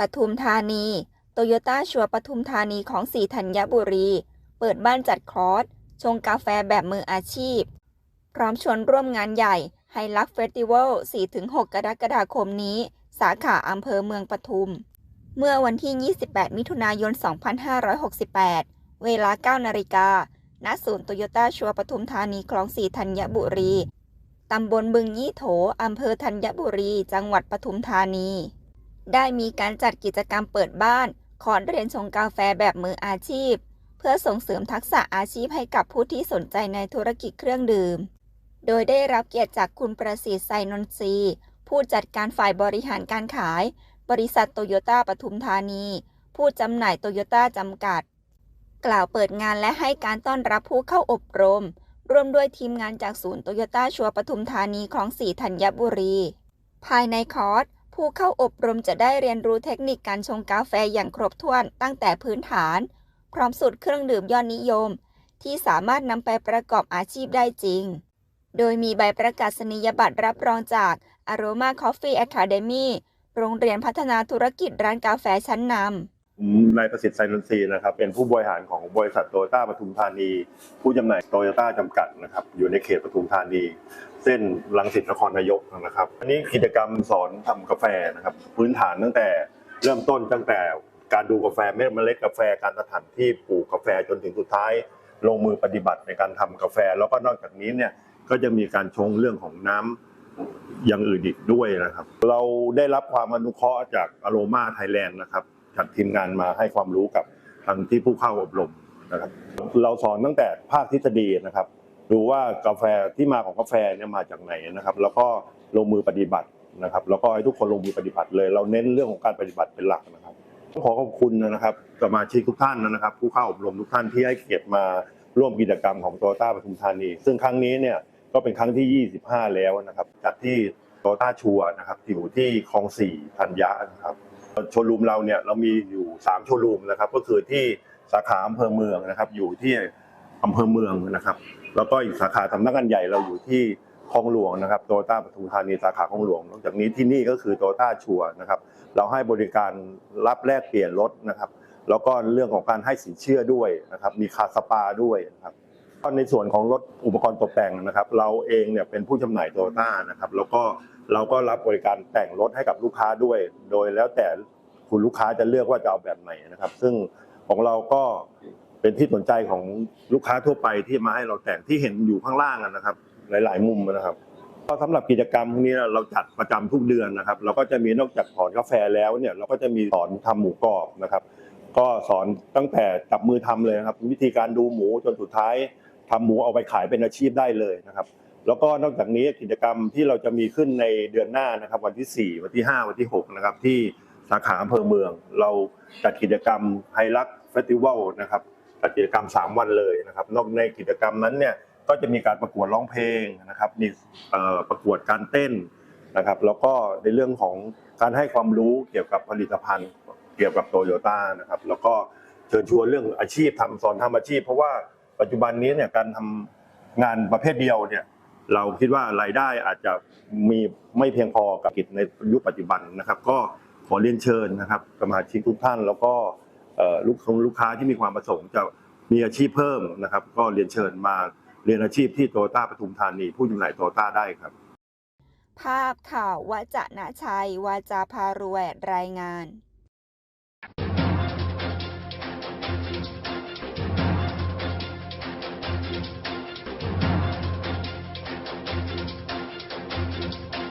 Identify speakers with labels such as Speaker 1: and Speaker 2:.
Speaker 1: ปทุมธานี โตโยต้าชัวปทุมธานีของสีธัญบุรี เปิดบ้านจัดคอร์ส ชงกาแฟแบบมืออาชีพ พร้อมชวนร่วมงานใหญ่ไฮลักเฟสติวัล 4-6 กรกฎาคมนี้ สาขาอำเภอเมืองปทุม เมื่อวันที่ 28 มิถุนายน 2568 เวลา 9 นาฬิกา ณ ศูนย์โตโยต้าชัวปทุมธานีคลองสีธัญบุรี ตำบลบึงยี่โถ อำเภอธัญบุรี จังหวัดปทุมธานี ได้มีการจัดกิจกรรมเปิดบ้านขอเรียนชงกาแฟแบบมืออาชีพ เพื่อส่งเสริมทักษะอาชีพให้กับผู้ที่สนใจในธุรกิจเครื่องดื่ม โดยได้รับเกียรติจากคุณประสิทธิ์ไซนนทรีผู้จัดการฝ่ายบริหารการขาย บริษัทโตโยต้าปทุมธานี ผู้จำหน่ายโตโยต้าจำกัด กล่าวเปิดงานและให้การต้อนรับผู้เข้าอบรม ร่วมด้วยทีมงานจากศูนย์โตโยต้าชัวปทุมธานีของสีธัญบุรี ภายในคอร์ส ผู้เข้าอบรมจะได้เรียนรู้เทคนิคการชงกาแฟอย่างครบถ้วนตั้งแต่พื้นฐาน พร้อมสูตรเครื่องดื่มยอดนิยม ที่สามารถนำไปประกอบอาชีพได้จริง โดยมีใบประกาศนียบัตรรับรองจาก Aroma Coffee Academy โรงเรียนพัฒนาธุรกิจร้านกาแฟชั้นนำ
Speaker 2: ผมนายประสิทธิ์ไซนนทรีนะครับ เป็นผู้บริหารของบริษัทโตโยต้าปทุมธานี ผู้จำหน่ายโตโยต้าจำกัดนะครับ อยู่ในเขตปทุมธานี เส้นลังสิตนครนายกนะครับ อันนี้กิจกรรมสอนทำกาแฟนะครับ พื้นฐานตั้งแต่เริ่มต้นตั้งแต่การดูกาแฟเม็ดเมล็ดกาแฟการสถานที่ปลูกกาแฟจนถึงสุดท้าย ลงมือปฏิบัติในการทำกาแฟ แล้วก็นอกจากนี้เนี่ยก็จะมีการชงเรื่องของน้ำ อย่างอื่นอีกด้วยนะครับ เราได้รับความอนุเคราะห์จากอโรมาไทยแลนด์นะครับ จัดทีมงานมาให้ความรู้กับทางที่ผู้เข้าอบรมนะครับ เราสอนตั้งแต่ภาคทฤษฎีนะครับ ดูว่ากาแฟที่มาของกาแฟเนี่ยมาจากไหนนะครับ แล้วก็ลงมือปฏิบัตินะครับ แล้วก็ให้ทุกคนลงมือปฏิบัติเลย เราเน้นเรื่องของการปฏิบัติเป็นหลักนะครับต้องขอขอบคุณนะครับสมาชิกทุกท่านนะครับ ผู้เข้าอบรมทุกท่านที่ให้เกียรติมาร่วมกิจกรรมของโตต้าปทุมธานี ซึ่งครั้งนี้เนี่ยก็เป็นครั้งที่ 25 แล้วนะครับจัดที่โตต้าชัวนะครับอยู่ที่คลองสี่ธัญญะนะครับ โชว์รูมเราเนี่ยเรามีอยู่ 3 โชว์รูมนะครับ ก็คือที่สาขาอำเภอเมืองนะครับ อยู่ที่อำเภอเมืองนะครับ แล้วก็อีกสาขาสำนักงานใหญ่เราอยู่ที่คลองหลวงนะครับโตต้าปทุมธานีสาขาคลองหลวงนอกจากนี้ที่นี่ก็คือโตต้าชัวนะครับ เราให้บริการรับแลกเปลี่ยนรถนะครับ แล้วก็เรื่องของการให้สินเชื่อด้วยนะครับ มีคาสปาด้วยนะครับ ก็ในส่วนของรถอุปกรณ์ตกแต่งนะครับ เราเองเนี่ยเป็นผู้จำหน่ายโตต้านะครับ แล้วก็เราก็รับบริการแต่งรถให้กับลูกค้าด้วย โดยแล้วแต่คุณลูกค้าจะเลือกว่าจะเอาแบบไหนนะครับ ซึ่งของเราก็เป็นที่สนใจของลูกค้าทั่วไปที่มาให้เราแต่งที่เห็นอยู่ข้างล่างอะนะครับ หลาย ๆ มุมนะครับ ก็สำหรับกิจกรรมพวกนี้เราจัดประจำทุกเดือนนะครับ เราก็จะมีนอกจากสอนกาแฟแล้วเนี่ยเราก็จะมีสอนทำหมูกรอบนะครับ ก็สอนตั้งแต่จับมือทำเลยนะครับ วิธีการดูหมูจนสุดท้ายทำหมูเอาไปขายเป็นอาชีพได้เลยนะครับ แล้วก็นอกจากนี้กิจกรรมที่เราจะมีขึ้นในเดือนหน้านะครับ วันที่ 4 วันที่ 5 วันที่ 6 นะครับ ที่สาขาอำเภอเมือง เราจัดกิจกรรมไฮรักเฟสติวัลนะครับจัดกิจกรรม 3 วันเลยนะครับ นอกในกิจกรรมนั้นเนี่ยก็จะมีการประกวดร้องเพลงนะครับ มีประกวดการเต้นนะครับ แล้วก็ในเรื่องของการให้ความรู้เกี่ยวกับผลิตภัณฑ์ เกี่ยวกับโตโยต้านะครับ แล้วก็เชิญชวนเรื่องอาชีพทำสอนทำอาชีพ เพราะว่าปัจจุบันนี้เนี่ยการทำงานประเภทเดียวเนี่ยเราคิดว่ารายได้อาจจะมีไม่เพียงพอกับกิจในยุคปัจจุบันนะครับ ก็ขอเรียนเชิญนะครับสมาชิกทุกท่าน แล้วก็ลูกค้าลูกค้าที่มีความประสงค์จะมีอาชีพเพิ่มนะครับ ก็เรียนเชิญมาเรียนอาชีพที่โตโยต้าปทุมธานี ผู้จำหน่ายโตโยต้าได้ครับ
Speaker 1: ภาพข่าววจนะชัยวาจาพารวยรายงาน